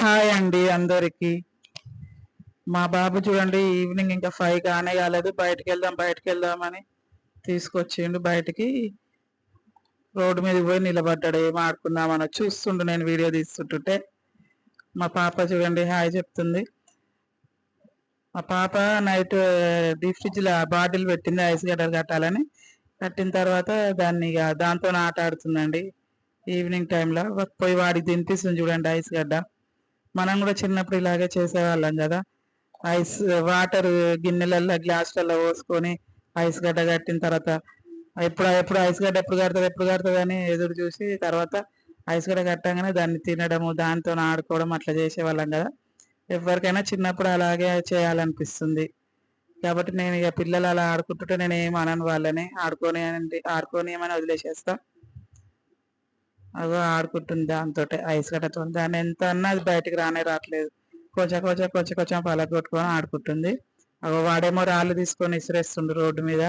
Hi అండి అందరికి. మా బాబు చూడండి ఈవినింగ్ ఇంకా ఫైవ్ కానే కాలేదు. బయటకు వెళ్దాం బయటకు వెళ్దామని తీసుకొచ్చిండు బయటికి. రోడ్డు మీద పోయి నిలబడ్డాడు. ఏం ఆడుకుందామని చూస్తుండు నేను వీడియో తీస్తుంటుంటే. మా పాప చూడండి హాయ్ చెప్తుంది. మా పాప నైట్ డీప్ ఫ్రిడ్జ్లో బాటిల్ పెట్టింది ఐస్ గడ్డలు కట్టాలని. కట్టిన తర్వాత దాన్ని ఇక దాంతో ఆట ఆడుతుందండి. ఈవినింగ్ టైంలో పోయి వాడికి తినిపిస్తుంది చూడండి ఐస్ గడ్డ. మనం కూడా చిన్నప్పుడు ఇలాగే చేసేవాళ్ళం కదా. ఐస్ వాటర్ గిన్నెలల్లో గ్లాసులలో పోసుకొని ఐస్ గడ్డ కట్టిన తర్వాత ఎప్పుడు ఎప్పుడు ఐస్ గడ్డ ఎప్పుడు కడుతుంది ఎప్పుడు కడుతుంది అని ఎదురు చూసి తర్వాత ఐస్ గడ్డ కట్టంగానే దాన్ని తినడము దాంతో ఆడుకోవడం అట్లా చేసేవాళ్ళం కదా. ఎవరికైనా చిన్నప్పుడు అలాగే చేయాలనిపిస్తుంది. కాబట్టి నేను ఇక పిల్లలు అలా ఆడుకుంటుంటే నేను ఏం అనను వాళ్ళని. ఆడుకొని ఆడుకొని ఏమని వదిలేసేస్తా. అగో ఆడుకుంటుంది దాంతో ఐస్ గడ్డతో. దాన్ని ఎంత అన్నా అది బయటకు రానే రావట్లేదు. కొంచెం కొంచెం కొంచెం కొంచెం పలగొట్టుకొని ఆడుకుంటుంది. అగో వాడేమో రాళ్ళు తీసుకొని ఇసిరేస్తుండు రోడ్డు మీద.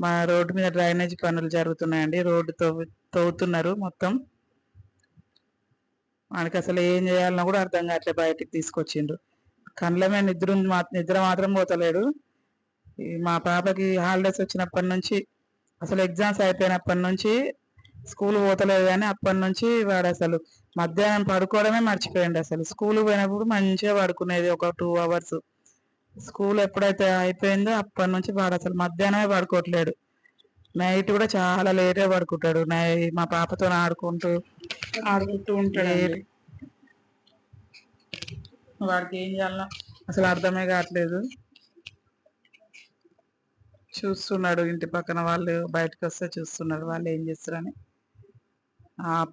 మా రోడ్డు మీద డ్రైనేజ్ పనులు జరుగుతున్నాయండి. రోడ్డు తవ్వు తవ్వుతున్నారు మొత్తం. వాడికి అసలు ఏం చేయాలన్నా కూడా అర్థం కావట్లేదు బయటికి తీసుకొచ్చిండ్రు కండ్ల మీద నిద్ర ఉంది మా నిద్ర మాత్రం పోతలేడు. ఈ మా పాపకి హాలిడేస్ వచ్చినప్పటి నుంచి అసలు ఎగ్జామ్స్ అయిపోయినప్పటి నుంచి స్కూల్ పోతలేదు కానీ అప్పటి నుంచి వాడు అసలు మధ్యాహ్నం పడుకోవడమే మర్చిపోయిండు అసలు. స్కూల్ పోయినప్పుడు మంచిగా పడుకునేది ఒక టూ అవర్స్ స్కూల్ ఎప్పుడైతే అయిపోయిందో అప్పటి నుంచి వాడు అసలు మధ్యాహ్నమే పడుకోవట్లేడు. నైట్ కూడా చాలా లేటే పడుకుంటాడు. నై మా పాపతో ఆడుకుంటూ ఆడుకుంటూ ఉంటాడు వాడికి ఏం చేయాలన్నా అసలు అర్థమే కావట్లేదు. చూస్తున్నాడు ఇంటి పక్కన వాళ్ళు బయటకు వస్తే చూస్తున్నాడు వాళ్ళు ఏం చేస్తారని.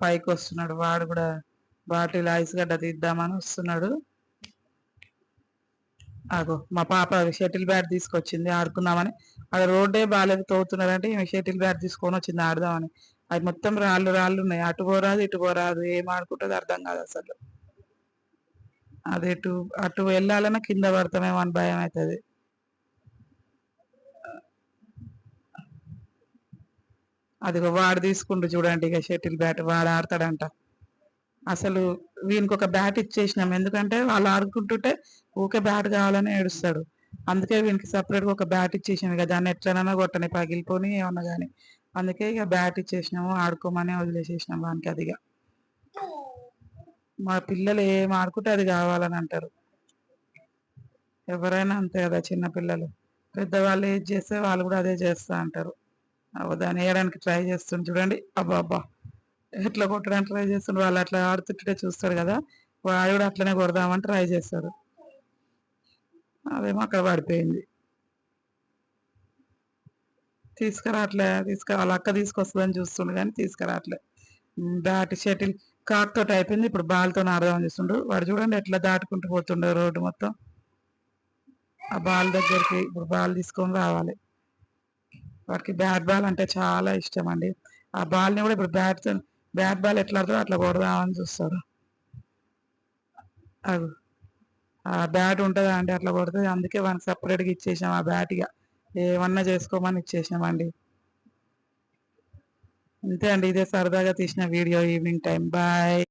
పైకి వస్తున్నాడు వాడు కూడా బాటిల్ ఐస్ గడ్డ తీద్దామని వస్తున్నాడు. అగో మా పాప షటిల్ బ్యాట్ తీసుకొచ్చింది ఆడుకుందామని. అది రోడ్డే బాగాలేదు తోగుతున్నారంటే షటిల్ బ్యాట్ తీసుకొని వచ్చింది ఆడదామని. అది మొత్తం రాళ్ళు రాళ్ళు ఉన్నాయి. అటు పోరాదు ఇటు పోరాదు. ఏం ఆడుకుంటుంది అర్థం కాదు అసలు. అది ఇటు అటు వెళ్ళాలన్నా కింద పడతామేమో అని భయం అవుతుంది. అదిగో వాడు తీసుకుండు చూడండి ఇక షటిల్ బ్యాట్ వాడు ఆడతాడంట. అసలు వీనికి ఒక బ్యాట్ ఇచ్చేసినాం. ఎందుకంటే వాళ్ళు ఆడుకుంటుంటే ఊకే బ్యాట్ కావాలని ఏడుస్తాడు. అందుకే వీనికి సపరేట్గా ఒక బ్యాట్ ఇచ్చేసినాం. ఇక దాన్ని ఎట్లనైనా కొట్టని పగిలిపోని ఏమన్నా కానీ అందుకే ఇక బ్యాట్ ఇచ్చేసినాము. ఆడుకోమని వదిలేసేసినాం వానికి అదిగా మా పిల్లలు ఏం ఆడుకుంటే అది కావాలని అంటారు. ఎవరైనా అంతే కదా చిన్న పిల్లలు. పెద్దవాళ్ళు ఏది చేస్తే వాళ్ళు కూడా అదే చేస్తా అంటారు. దాన్ని వేయడానికి ట్రై చేస్తుంది చూడండి. అబ్బా అబ్బా ఎట్లా కొట్టడానికి ట్రై చేస్తుండే? వాళ్ళు అట్లా ఆడుతుంటే చూస్తాడు కదా వాడు కూడా అట్లనే కొడదామని ట్రై చేస్తాడు అదేమో అక్కడ పడిపోయింది. తీసుకురావట్లే తీసుకురా వాళ్ళ అక్క తీసుకొస్తుందని చూస్తుండు కానీ తీసుకురావట్లే. దాటి షటిల్ కాక్తో అయిపోయింది. ఇప్పుడు బాల్తో ఆడదామని చూస్తుండ్రు వాడు చూడండి ఎట్లా దాటుకుంటూ పోతుండే రోడ్డు మొత్తం. ఆ బాల్ దగ్గరికి ఇప్పుడు బాల్ తీసుకొని రావాలి. వాడికి బ్యాట్ బాల్ అంటే చాలా ఇష్టం అండి ఆ బాల్ని కూడా ఇప్పుడు బ్యాట్ బ్యాట్ బాల్ ఎట్లా ఆడుతుందో అట్లా కొడదామని చూస్తాడు. అది ఆ బ్యాట్ ఉంటుందా అండి అట్లా కొడుతుంది. అందుకే వానికి సపరేట్గా ఇచ్చేసాం ఆ బ్యాట్ ఇక ఏమన్నా చేసుకోమని ఇచ్చేసినామండి అంతే అండి ఇదే సరదాగా తీసిన వీడియో ఈవినింగ్ టైం. బాయ్.